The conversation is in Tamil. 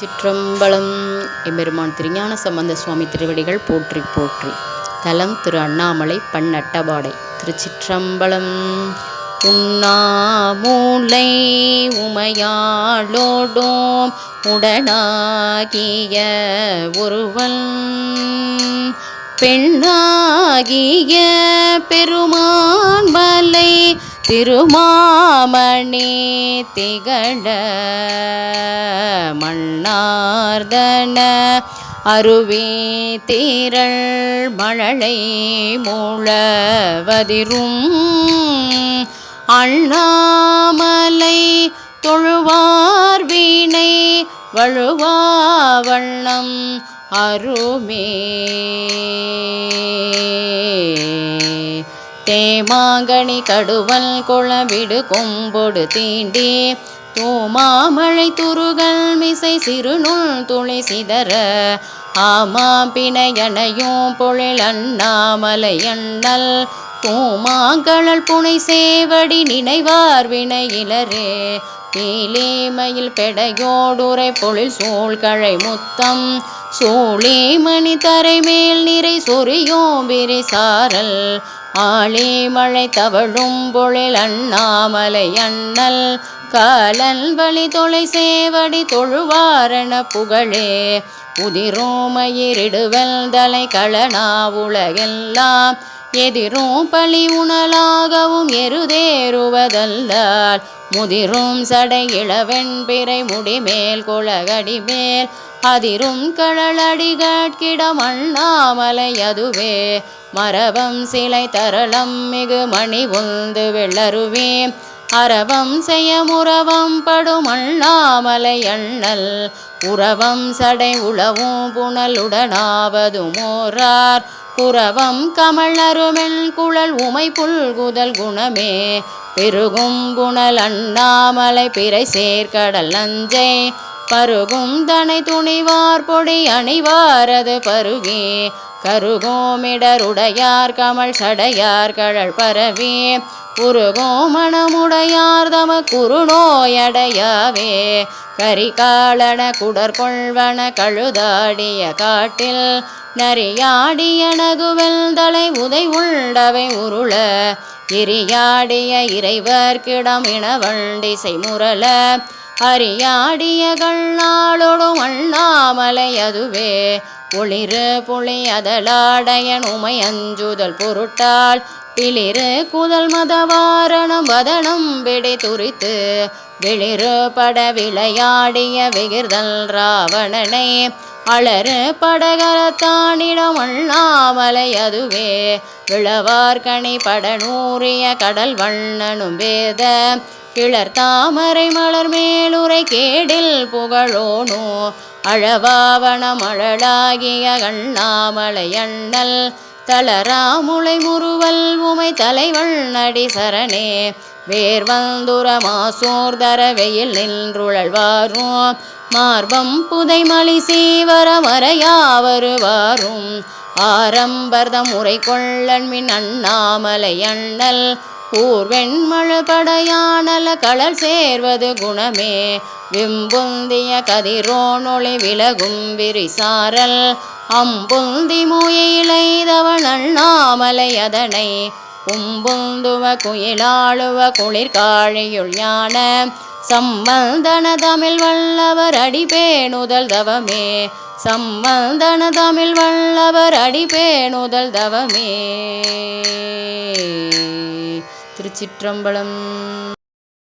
சிற்றம்பலம். எம்பெருமான் திருஞான சம்பந்த சுவாமி திருவடிகள் போற்றி போற்றி. தலம் திரு அண்ணாமலை பண் அட்டபாடை திருச்சிற்றம்பலம். உண்ணாமூலை உமையாளோடோம் உடனாகிய ஒருவன். பெண்ணாகிய பெருமான் திருமாமணி திகழ மன்னார்தன அருவி தீரள் மழலை மூழவதிரும் அண்ணாமலை தொழுவார் வீணை வழுவாவண்ணம் அருமே. தேமாங்கனி கடுவல் குளவிடு கொம்பொடு தீண்டி தூமாமழை துருகள் மிசை சிறுநுள் துளி சிதற ஆமாம் பிணையனையும் பொழில் அண்ணாமலை அண்ணல் பூமாங்கழல் புனை சேவடி நினைவார் வினையிலரே பீலேமையில் பெடையோடுரை பொழில் சூழ்கழை முத்தம் சூழிமணி தரை மேல் நிறை சொரியோம் விரி சாரல் ஆளே மழை தவழும் பொழில் அண்ணாமலை அண்ணல் காலன் வழி தொலை சேவடி தொழுவாரண புகழே. உதிரோமயிரிடுவல் தலை களனா உலகெல்லாம் எதிரும் பழி உணலாகவும் எருதேறுவதல்லால் முதிரும் சடை இளவெண் பிறை முடிமேல் குளகடி மேல் அதிரும் கழலடிகட்கிடம் அண்ணாமலை அதுவே மரபம் சிலை தரளம் மிகு மணி உந்து வெள்ளருவே. அரவம் செய்ய முறவம் படும் அண்ணாமலை அண்ணல் உறவம் சடை உளவும் புனலுடனாவதும் குரவம் குறவம் கமல் குழல் உமை புல்குதல் குணமே. பெருகும் புனல் அண்ணாமலை பிறை சேர்க்கடல் நஞ்சை பருகும் தனை துணிவார் பொடி அணிவாரது பருகே. கருகோமிடருடையார் கமல் சடையார் கழல் பரவி உருகோ மணமுடையார் தம குறுநோயடையாவே கரிகாலன குடற்கொள்வன கழுதாடிய காட்டில் நரியாடிய நகுவெல் தலை உதை உள்ளவை உருள எரியாடிய இறைவர்க்கிடம் இனவண்டிசை முரள அரியாடிய கள்ளாளு மாமலை அதுவே ஒளிரு புளி அதலாடையன் உமை அஞ்சுதல் பொருட்டால் பிளிரு குதல் மதவாரணம் வதனம் பிடி துரித்து வெளிரு பட விளையாடிய விகிர்தல் ராவணனை. அளறு படகரத்தானிடம் அண்ணாமலை அதுவே விழவார்கணி படநூறிய கடல் வண்ணனும் வேத. கிளர் தாமரை மலர் மேலுரை கேடில் புகழோனோ. அழவாவணமழலாகிய கண்ணாமலையண்ணல் தளராமுளை தளராமுலை முறுவல் உமை தலைவண்ணடி சரணே வேர்வந்துரமாசோர்தர வெயில் நின்றுழல்வாரும் மார்பம் புதை மலி சீவர மறையாவருவாரும் ஆரம்பர்தம் உரை கொள்ளன் மின் அண்ணாமலை அண்ணல் ஊர்வெண்மழு கடையானல கடல் சேர்வது குணமே. விம்புந்திய கதிரோனொளி விலகும் விரிசாரல். அம்புந்தி முயிலைதவன் அண்ணாமலை அதனை. உம்புந்துவ குயிலாளுவ குளிர்காழியுள் ஞான. சம்பந்தன தமிழ் வல்லவர் அடிபேணுதல் தவமே. சம்பந்தன தமிழ் வல்லவர் அடிபேணுதல் தவமே. திருச்சிற்றம்பலம்.